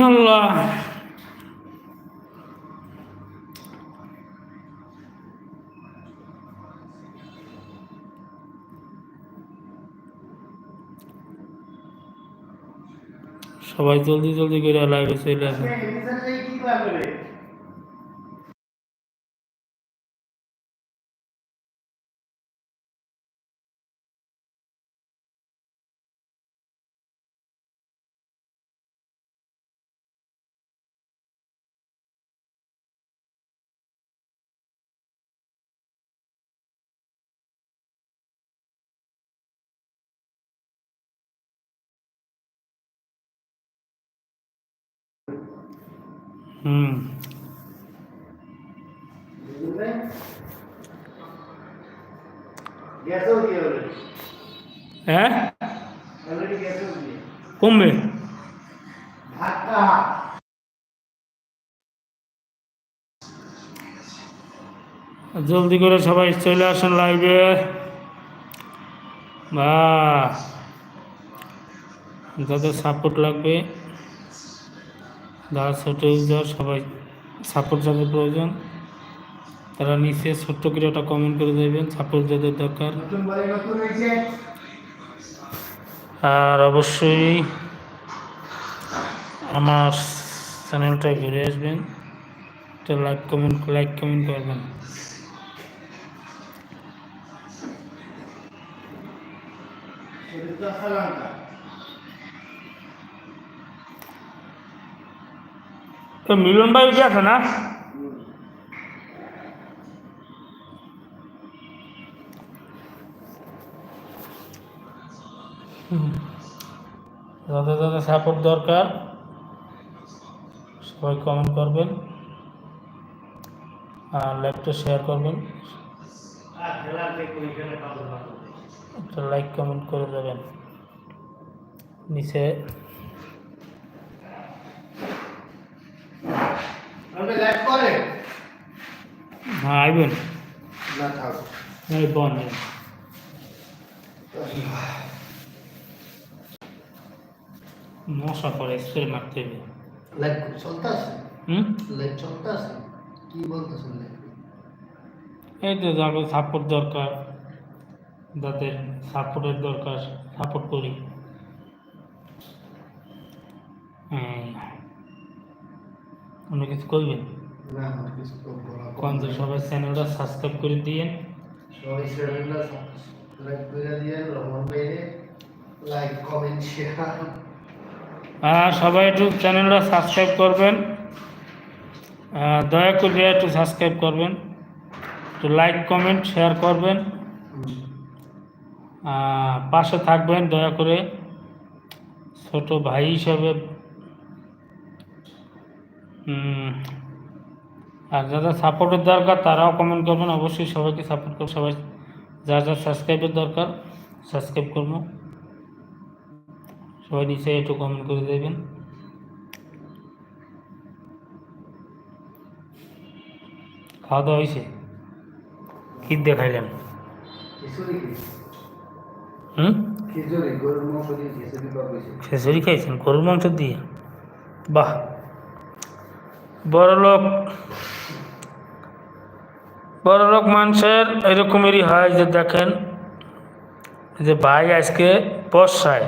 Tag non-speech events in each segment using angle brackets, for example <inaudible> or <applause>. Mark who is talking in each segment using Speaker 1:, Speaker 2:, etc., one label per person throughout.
Speaker 1: আল্লাহ। সবাই জলদি জলদি করে লাইভে চলে আসে হুম। হ্যাঁ? কমবে। জলদি করে সবাই চলে আসেন লাইভে বা যাদের সাপোর্ট লাগবে। যারা ছোট ইউজার সবাই সাপোর্ট যাদের প্রয়োজন, তারা নিচে ছোট্ট করে একটা কমেন্ট করে দেবেন সাপোর্ট যাদের দরকার। আর অবশ্যই আমার চ্যানেলটা ঘুরে আসবেন, একটা লাইক কমেন্ট লাইক কমেন্ট করবেন। ভাই উঠে আছে না হুম। যাদের যাদের সাপোর্ট দরকার, সবাই কমেন্ট করবেন আর লাইভটা শেয়ার করবেন একটা লাইক কমেন্ট করে দেবেন নিচে হ্যাঁ আইবেন। এই বন মশা করে স্প্রে মারতে হবে। হুম?
Speaker 2: লাইভ চলতেছে কি বলতেছেন লাইভ
Speaker 1: এই তো যাদের সাপোর্ট দরকার যাদের সাপোর্টের দরকার সাপোর্ট করি। অন্য কিছু করবেন?
Speaker 2: না আমার কিছু তো বলা
Speaker 1: কোন তো সবাই চ্যানেলটা সাবস্ক্রাইব করে দিয়ে
Speaker 2: সবাই চ্যানেলটা সাবস্ক্রাইব করে দিয়ে রহমান ভাইরে। লাইক কমেন্ট শেয়ার
Speaker 1: আর সবাই একটু চ্যানেলটা সাবস্ক্রাইব করবেন। দয়া করে একটু সাবস্ক্রাইব করবেন। একটু লাইক কমেন্ট শেয়ার করবেন। পাশে থাকবেন দয়া করে। ছোট ভাই হিসাবে। আর যারা সাপোর্টের দরকার, তারাও কমেন্ট করবেন। অবশ্যই সবাইকে সাপোর্ট করবে সবাই যা যা সাবস্ক্রাইবের দরকার সাবস্ক্রাইব করব। সবাই নিচে একটু কমেন্ট করে দেবেন। খাওয়া দাওয়া হয়েছে? কী দেখাইলেন? হুম? খাইছেন? গরুর মাংস দিয়ে? বাহ। বড় লোক বড় লোক মানুষের এরকমেরই হয় যে দেখেন, যে ভাই আজকে বর্ষায়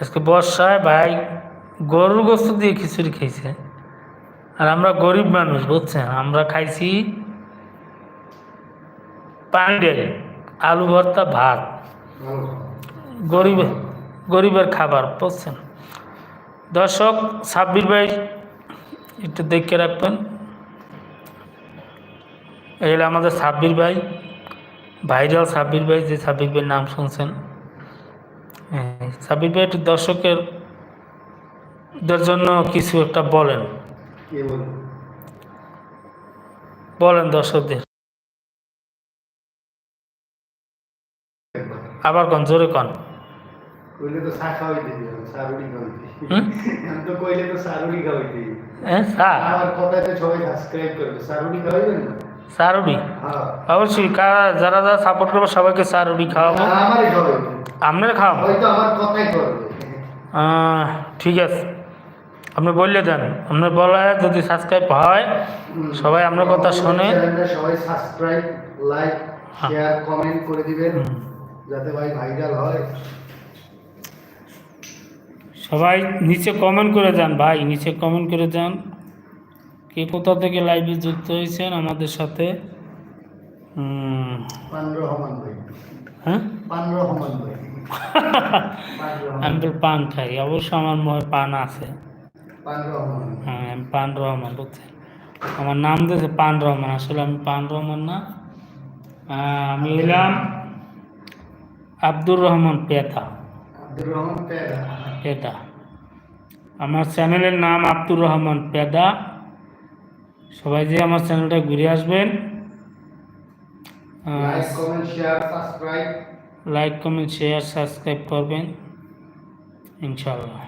Speaker 1: আজকে বর্ষায় ভাই গরুর গোস্ত দিয়ে খিচুড়ি খেয়েছে। আর আমরা গরিব মানুষ, বুঝছেন? আমরা খাইছি পানি ডাল আলু ভর্তা, ভাত। গরিব, গরিবের খাবার, বুঝছেন? দর্শক, সাব্বির ভাই, একটু দেখে রাখবেন। এই হলো আমাদের সাব্বির ভাই ভাইরাল সাব্বির ভাই যে সাব্বির ভাইয়ের নাম শুনছেন। হ্যাঁ, সাব্বির ভাই একটু দর্শকের দের জন্য কিছু একটা বলেন। বলেন? দর্শকদের। আবার কন জোরে কন? হ্যাঁ
Speaker 2: সারুডি হ্যাঁ।
Speaker 1: অবশ্যই কারা যারা যারা সাপোর্ট করব সবাইকে সারুডি খাওয়াবো।
Speaker 2: আমারই
Speaker 1: আপনারা খাওয়াবো ঠিক আছে। আপনি বললে দেন। আপনার বলায় যদি সাবস্ক্রাইব হয় সবাই আপনার কথা শোনে।
Speaker 2: সবাই সাবস্ক্রাইব লাইক
Speaker 1: হ্যাঁ।
Speaker 2: শেয়ার কমেন্ট করে দিবেন। যাতে ভাই ভাইরাল হয়।
Speaker 1: সবাই নিচে কমেন্ট করে যান ভাই। নিচে কমেন্ট করে যান কে কোথা থেকে লাইভে যুক্ত হয়েছেন আমাদের সাথে? হ্যাঁ? <laughs> আমি তো পান খাই অবশ্য আমার মনে পান আছে। হ্যাঁ আমি পান রহমান বুঝছেন? আমার নাম দিয়েছে পান রহমান আসলে আমি পান রহমান না আমি এলাম আব্দুর রহমান পেতা
Speaker 2: পেদা।
Speaker 1: আমার চ্যানেলের নাম আব্দুর রহমান পেদা। সবাই যে আমার চ্যানেলটা ঘুরে আসবেন
Speaker 2: like comment share subscribe
Speaker 1: like comment share subscribe করবেন ইনশাল্লাহ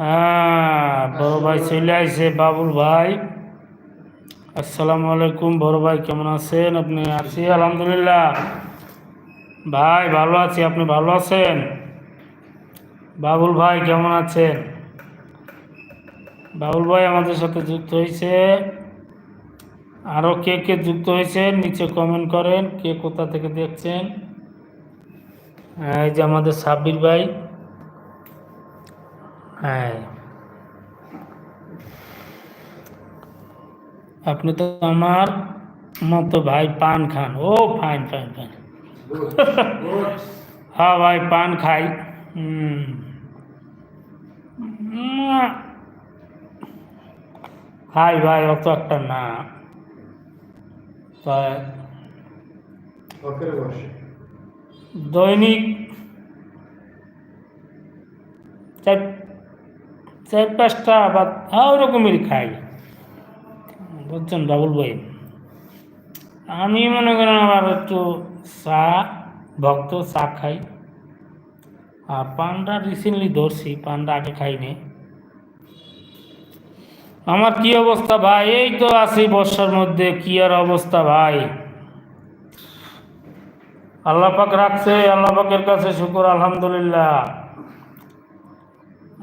Speaker 1: হ্যাঁ বড় ভাই চলে আসছে বাবুল ভাই। আসসালামু আলাইকুম বড় ভাই, কেমন আছেন আপনি? আছি, আলহামদুলিল্লাহ। ভাই, ভালো আছি, আপনি ভালো আছেন? বাবুল ভাই, কেমন আছেন? বাবুল ভাই আমাদের সাথে যুক্ত হয়েছে আরও কে কে যুক্ত হয়েছেন নিচে কমেন্ট করেন, কে কোথা থেকে দেখছেন? এই যে আমাদের সাব্বির ভাই হ্যাঁ আপনি তো আমার মতো ভাই পান খান। ও ফাইন ফাইন ফাইন। <laughs> হ্যাঁ ভাই পান খাই। হুম। খাই ভাই অত একটা না। তাই দৈনিক চার চার পাঁচটা বা হ্যাঁ ওরকমই খাই। বুঝছেন বাবুল ভাই আমি মনে করেন আবার একটু চা, ভক্ত চা খাই। আর পানটা রিসেন্টলি ধরছি পানটা আগে খাইনি। আমার কি অবস্থা ভাই? এই তো আছি বর্ষার মধ্যে, কি আর অবস্থা ভাই? আল্লাহ পাক রাখছে, আল্লাহ পাকের কাছে শুকুর, আলহামদুলিল্লাহ।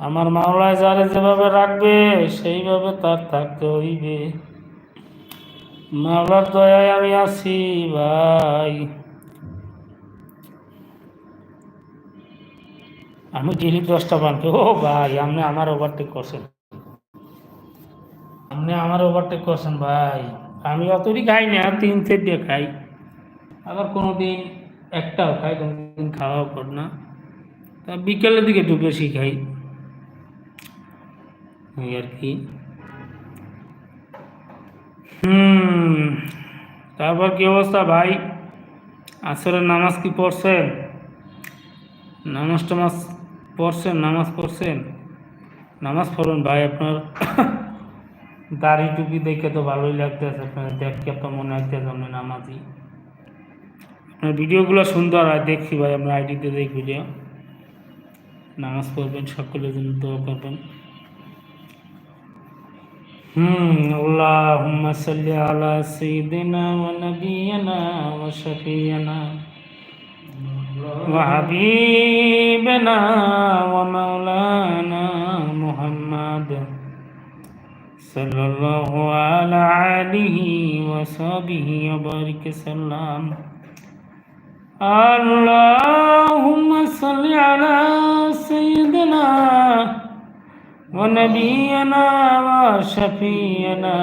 Speaker 1: আমার মাওলায় যারে যেভাবে রাখবে, সেইভাবে তার থাকতে হইবে। মাওলার দয়ায় আমি আছি, ভাই। আমি গেলি দশটা বানতে। ও ভাই, আপনি আমার ওভারটেক করছেন। আপনি আমার ওভারটেক করছেন, ভাই। আমি অতই খাই না, তিন চার দিয়ে খাই। আবার কোনো দিন একটাও খাই কোনো দিন খাওয়াও কর না। তা বিকেলের দিকে একটু বেশি খাই। এই আর কি। হুম তারপর কি অবস্থা ভাই? আসরের নামাজ কি পড়ছেন? নামাজ টামাজ পড়ছেন, নামাজ পড়ছেন? নামাজ পড়ুন ভাই, আপনার <coughs> দাড়ি টুপি দেখে তো ভালোই লাগতেছে, আপনার দেখে তো মনে হইতেছে, আপনি নামাজি। আপনার ভিডিওগুলো সুন্দর হয় দেখছি ভাই, আমরা আইডিতে দেখি ভিডিও নামাজ পড়বেন, সকলের জন্য দোয়া করবেন। হুম, আল্লাহুম্মা সাল্লি আলা সাইয়্যিদিনা ওয়া নাবিয়িনা ওয়া শাফিয়িনা ওয়া হাবিবিনা ওয়া সাল্লাল্লাহু আলা আলিহি ওয়া সাহবিহি ওয়া বারিক সাল্লাম। اللهم صل على سيدنا ونبينا وشفينا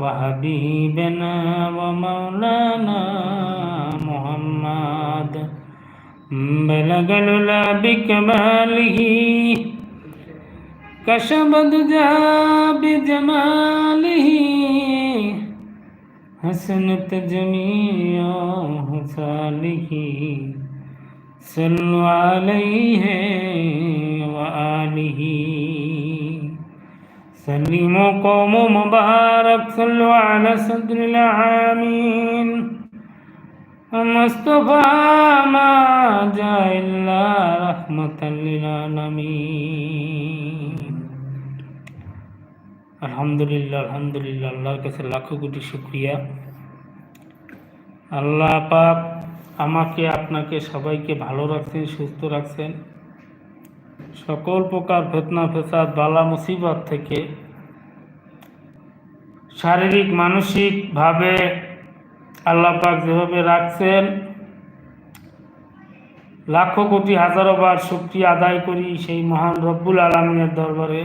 Speaker 1: وحبيبنا ومولانا محمد بلغ العلا بكماله كشف الدجى بجماله حسنت جميع صالح صلوا عليه وآله سلموا قوم مبارك صلوا على صدر العامين مصطفى ما جاء إلا رحمة للعالمين আলহামদুলিল্লাহ আলহামদুলিল্লাহ, আল্লাহর কাছে লাখো কোটি শুক্রিয়া। আল্লাহ পাক আমাকে, আপনাকে সবাইকে ভালো রাখছেন, সুস্থ রাখছেন। সকল প্রকার ফেতনা, ফেসাদ, বালা, মুসিবত থেকে শারীরিক, মানসিকভাবে আল্লাহ পাক যেভাবে রাখছেন, লাখো কোটি হাজারো বার শুক্রিয়া আদায় করি সেই মহান রব্বুল আলমিনের দরবারে।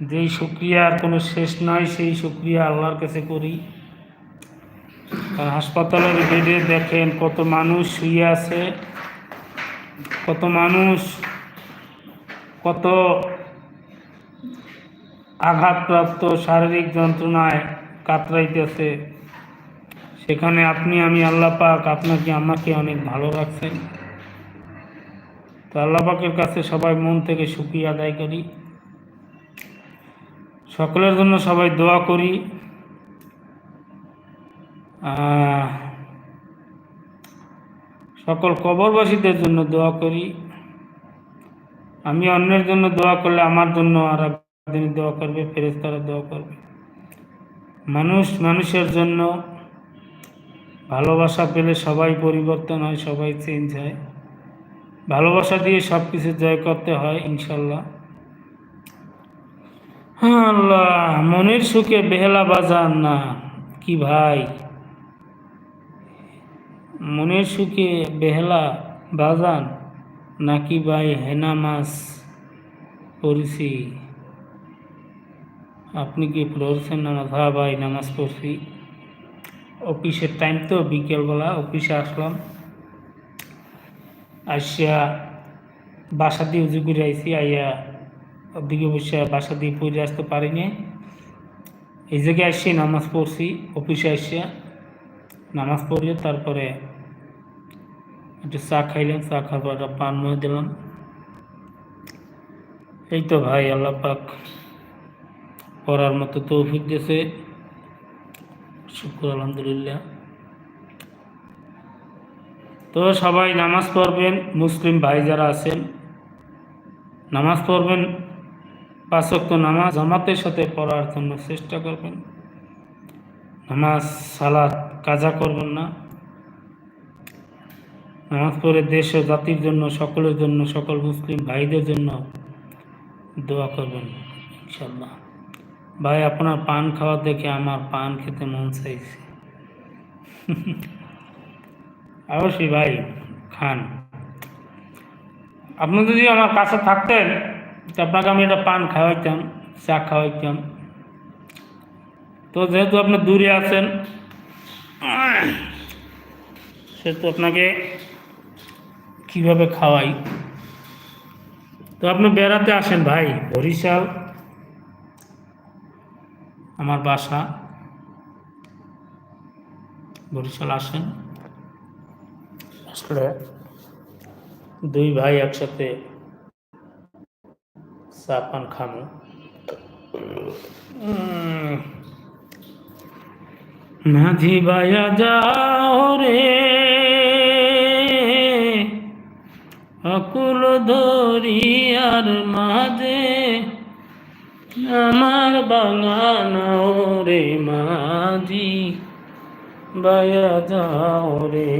Speaker 1: যেই শুক্রিয়ার কোনো শেষ নয় সেই শুক্রিয়া আল্লাহর কাছে করি। হাসপাতালের বেডে দেখেন কত মানুষ শুয়ে আছে, কত মানুষ কত আঘাতপ্রাপ্ত শারীরিক যন্ত্রণায় কাতরাইতেছে। সেখানে আপনি, আমি আল্লাহ পাক আপনাকে, আমাকে অনেক ভালো রাখছেন। তো আল্লাহ পাকের কাছে সবাই মন থেকে সুক্রিয়া আদায় করি। সকলের জন্য সবাই দোয়া করি। সকল কবরবাসীদের জন্য দোয়া করি। আমি অন্যের জন্য দোয়া করলে আমার জন্য আর একদিন দোয়া করবে ফেরেস্তারা দোয়া করবে। মানুষ মানুষের জন্য ভালোবাসা পেলে সবাই পরিবর্তন হয়, সবাই চেঞ্জ হয়। ভালোবাসা দিয়ে সব কিছু জয় করতে হয়, ইনশাল্লাহ। হ্যাঁ আল্লাহ মনের সুখে বেহেলা বাজান না। কি ভাই? মনের সুখে বেহেলা বাজান নাকি ভাই হেনা মাছ পড়ছি? আপনি কি পড়ছেন নামাজ হ্যাঁ ভাই, নামাজ পড়ছি। অফিসের টাইম তো, বিকেলবেলা অফিসে আসলাম। আসিয়া বাসা দিয়ে উজু করে আইসি আইয়া ওদিকে বসে বাসা দিয়ে পড়ে আসতে পারিনি। এই জায়গায় আসছি নামাজ পড়ছি, অফিসে আসিয়া নামাজ পড়িয়ে তারপরে একটু চা খাইলাম, চা একটা পান মহে দিলাম। এই তো ভাই, আল্লাহ পাক পড়ার মতো তৌফিক দিয়েছে। শুক্র, আলহামদুলিল্লাহ। তো সবাই নামাজ পড়বেন, মুসলিম ভাই যারা আছেন, নামাজ পড়বেন পাঁচক্ত নামাজ জামাতের সাথে পড়ার জন্য চেষ্টা করবেন। নামাজ সালাদ কাজা করবেন না। নামাজ পড়ে দেশ ও জাতির জন্য, সকলের জন্য, সকল মুসলিম ভাইদের জন্য দোয়া করবেন ইনশাল্লাহ ভাই, আপনার পান খাওয়া দেখে আমার পান খেতে মন চাইছে। অবশ্যই ভাই, খান। আপনি যদি আমার কাছে থাকতেন তো আপনাকে আমি একটা পান খাওয়াইতাম, চা খাওয়াইতাম। তো যেহেতু আপনি দূরে আছেন, সেহেতু আপনাকে কীভাবে খাওয়াই? তো আপনি বেড়াতে আসেন ভাই, বরিশাল, আমার বাসা। বরিশাল আসেন। আসলে দুই ভাই একসাথে চা পান খামো মাঝি বায়া যাও রে, অকুল দরিয়ার মাঝে আমার বাঙানাও রে মাঝি বায়া যাও রে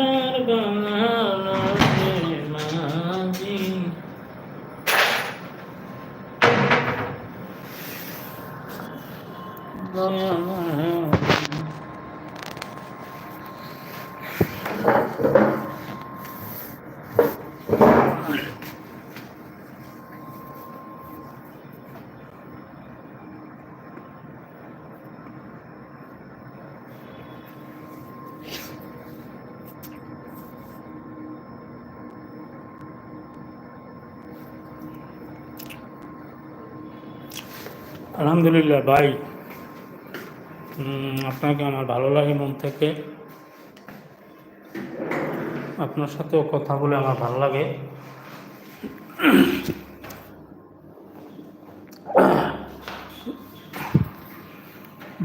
Speaker 1: আমার বাঙানা রে মাঝি আলহামদুলিল্লাহ, ভাই। আপনাকে আমার ভালো লাগে মন থেকে। আপনার সাথেও কথা বলে আমার ভালো লাগে।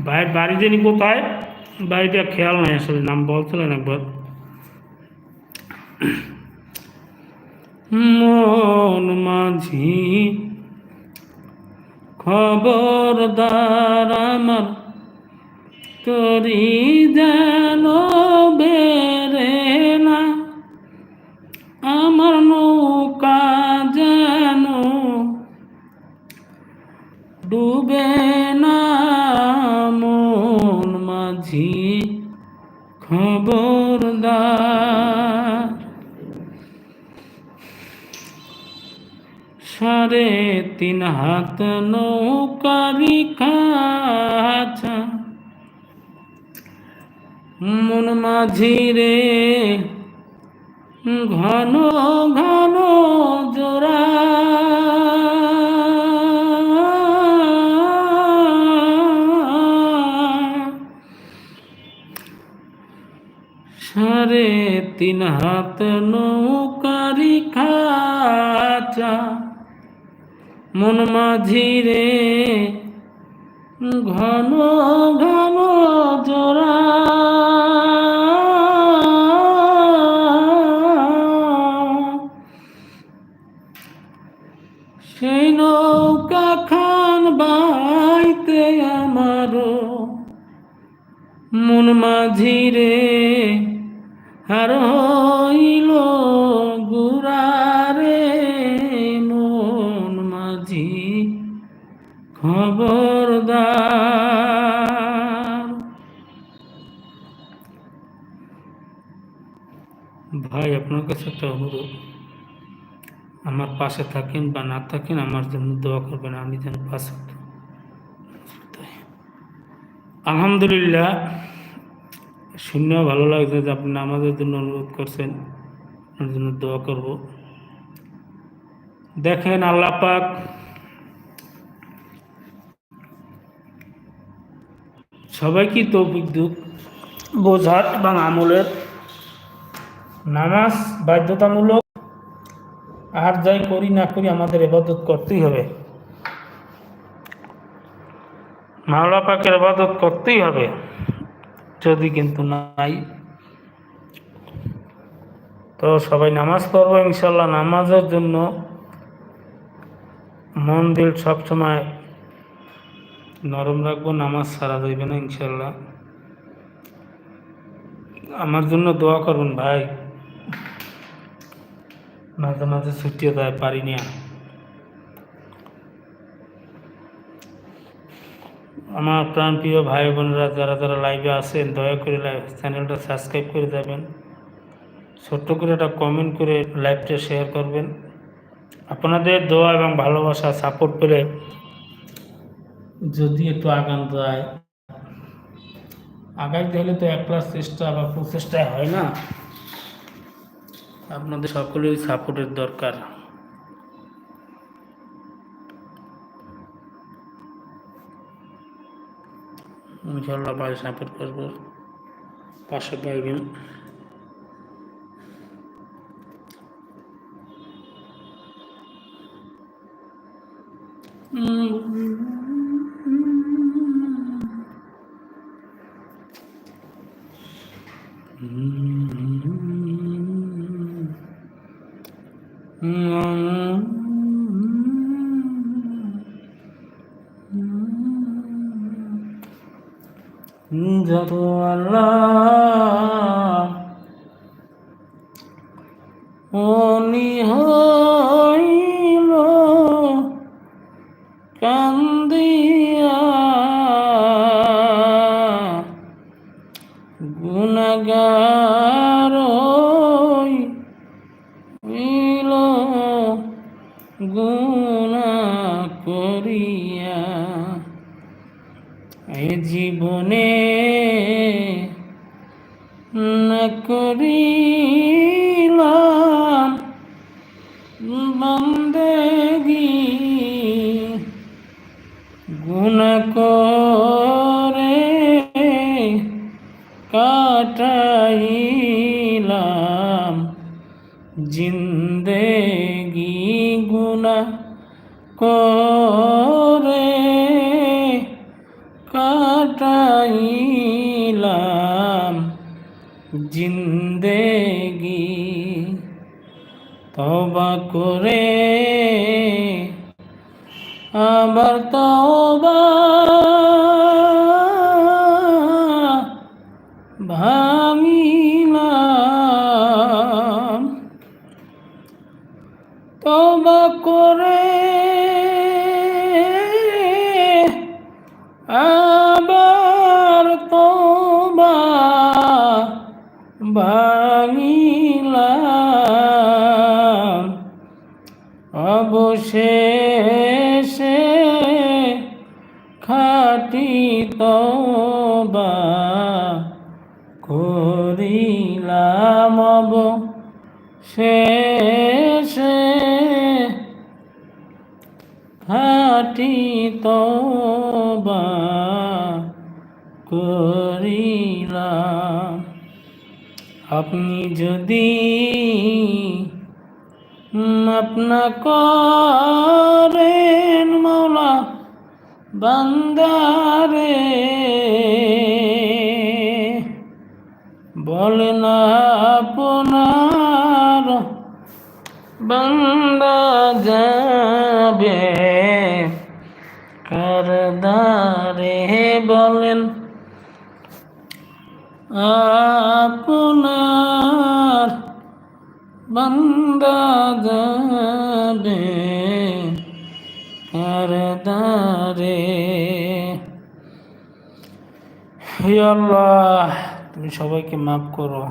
Speaker 1: ভাইয়ের বাড়ি জানি কোথায়? বাড়িটা খেয়াল নাই আসলে, নাম বলছিলেন একবার। মন মাঝি খবরদার আমার করি যেন তিন হাত নৌকারি কাছা। মন মাঝি রে, ঘন ঘন জোড়া। সাড়ে তিন হাত নৌকারি খাচা মন মাঝি রে ঘন ঘন জোড়া। সেই নৌকা খান বাইতে আমারও মন মাঝি রে হার। খবরদার। ভাই, আপনার কাছে একটা অনুরোধ। আমার পাশে থাকেন বা না থাকেন, আমার জন্য দোয়া করবেন, আমি যেন পাশে। আলহামদুলিল্লাহ শুনেও ভালো লাগছে যে আপনি আমাদের জন্য অনুরোধ করছেন। আপনার জন্য দোয়া করব। দেখেন আল্লাহ পাক সবাইকে তৌফিক দুঃখ বোঝার এবং আমলের নামাজ বাধ্যতামূলক। আর যাই করি না করি আমাদের এবাদত করতেই হবে। মাওলা পাকের আবাদত করতেই হবে। যদি কিন্তু নাই, তো সবাই নামাজ পড়ব ইনশাল্লাহ নামাজের জন্য মন দিল সবসময় নরম রাখব, নামাজ সারা যাইবে না ইনশাল্লাহ। আমার জন্য দোয়া করুন ভাই। মাঝে মাঝে ছুটিও দেয়, পারি না। আমার প্রাণপ্রিয় ভাই বোনেরা, যারা যারা লাইভে আছেন, দয়া করে লাইভ চ্যানেলটা সাবস্ক্রাইব করে দেবেন ছোট্ট করে একটা কমেন্ট করে লাইভটা শেয়ার করবেন। আপনাদের দোয়া এবং ভালোবাসা সাপোর্ট করে যদি একটু আগান যায় আগাইতে হলে তো একলা চেষ্টা বা প্রচেষ্টায় হয় না। আপনাদের সকলের সাপোর্টের দরকার। ইনশাল্লাহ সাপোর্ট করব। পাশে পাইবেন যত আল্লাহ অনি হইল জিন্দেগি তবা করে আবার তবা খাটি তবা করিলাম। আপনি যদি আপনা করেন মৌলা বান্দারে বলেন আপনার বান্দা বলেন, আপনার বান্দা যাবে কারদারে আল্লাহ, তুমি সবাইকে মাফ করো।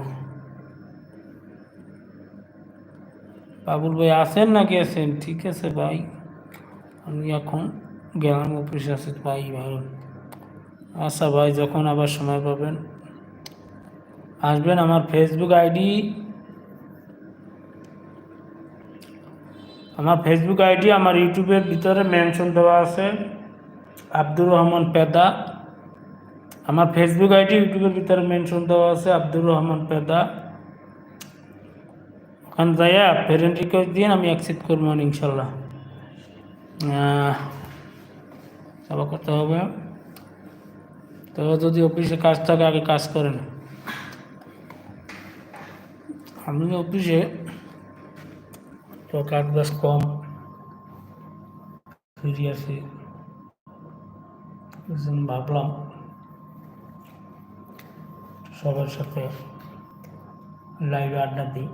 Speaker 1: বাবুল ভাই আছেন নাকি? আছেন। ঠিক আছে ভাই। আমি এখন গেলাম, অফিস আছে। ভাই ভাই আচ্ছা ভাই, যখন আবার সময় পাবেন। আসবেন আমার ফেসবুক আইডি আমার ফেসবুক আইডি আমার ইউটিউবের ভিতরে মেনশন দেওয়া আছে। আব্দুর রহমান পেদা। আমার ফেসবুক আইডি ইউটিউবের ভিতরে মেনশন দেওয়া আছে, আব্দুর রহমান পেদা। ওখানে যাইয়া ফ্রেন্ড রিকোয়েস্ট দিয়ে আমি অ্যাকসেপ্ট করব ইনশাল্লাহ। সবার করতে হবে। তো যদি অফিসে কাজ থাকে, আগে কাজ করেন আমি অফিসে তো কাজ বাজ কম। ফিরে আসি। ভাবলাম সবার সাথে লাইভে আড্ডা দিই।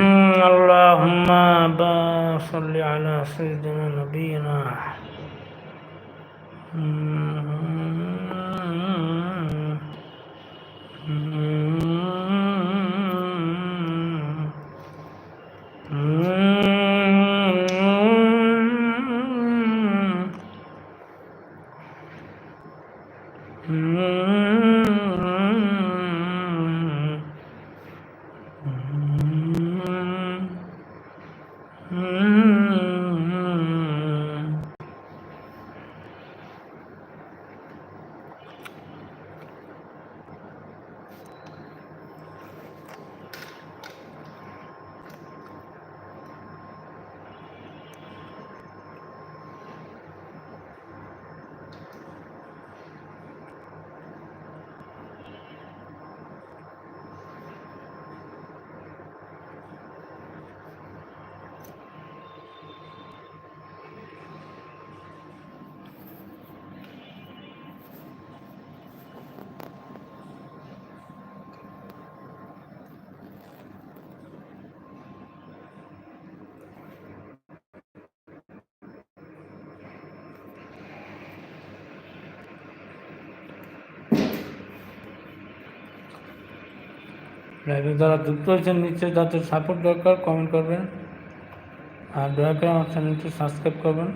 Speaker 1: اللهم صل على سيدنا نبينا. লাইভে যারা যুক্ত হয়েছেন, নিশ্চয়ই যাদের সাপোর্ট দরকার কমেন্ট করবেন। আর দয়া করে আমার চ্যানেলটি সাবস্ক্রাইব করবেন।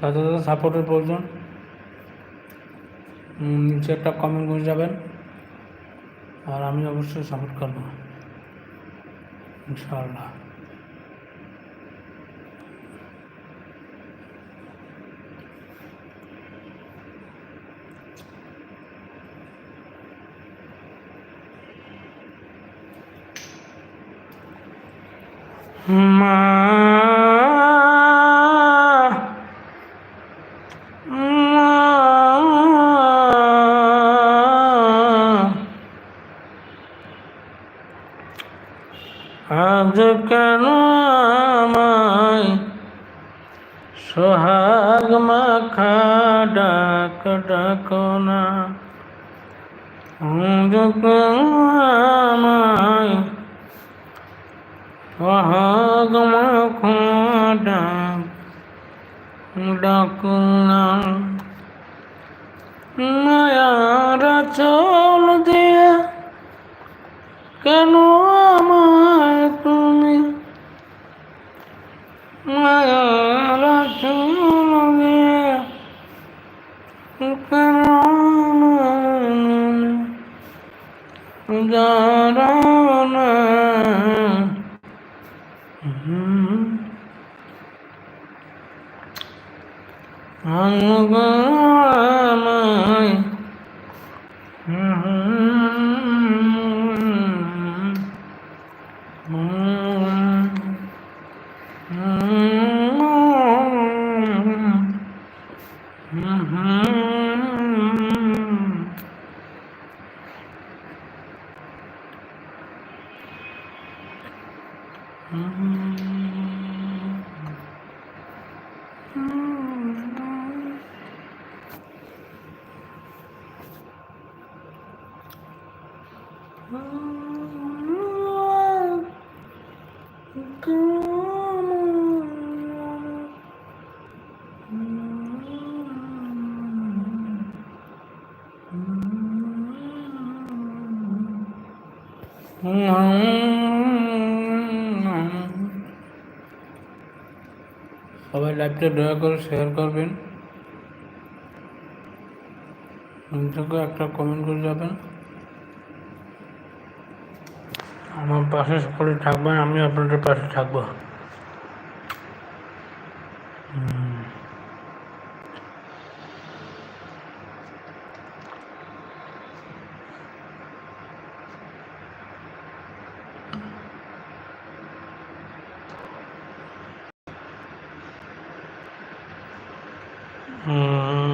Speaker 1: যাদের যাদের সাপোর্টের প্রয়োজন নিচে একটা কমেন্ট করে যাবেন। আর আমি অবশ্যই সাপোর্ট করব। ইনশাআল্লাহ। My. ডাকো না। মায়ার চল দিয়ে কেন আমায় তুমি? মায়ার চল দিয়ে কেন জানা আমায় সবাই লাইভটা দয়া করে শেয়ার করবেন। থেকে একটা কমেন্ট করে যাবেন। আমার পাশে সকলে থাকবেন আমি আপনাদের পাশে থাকব। হুম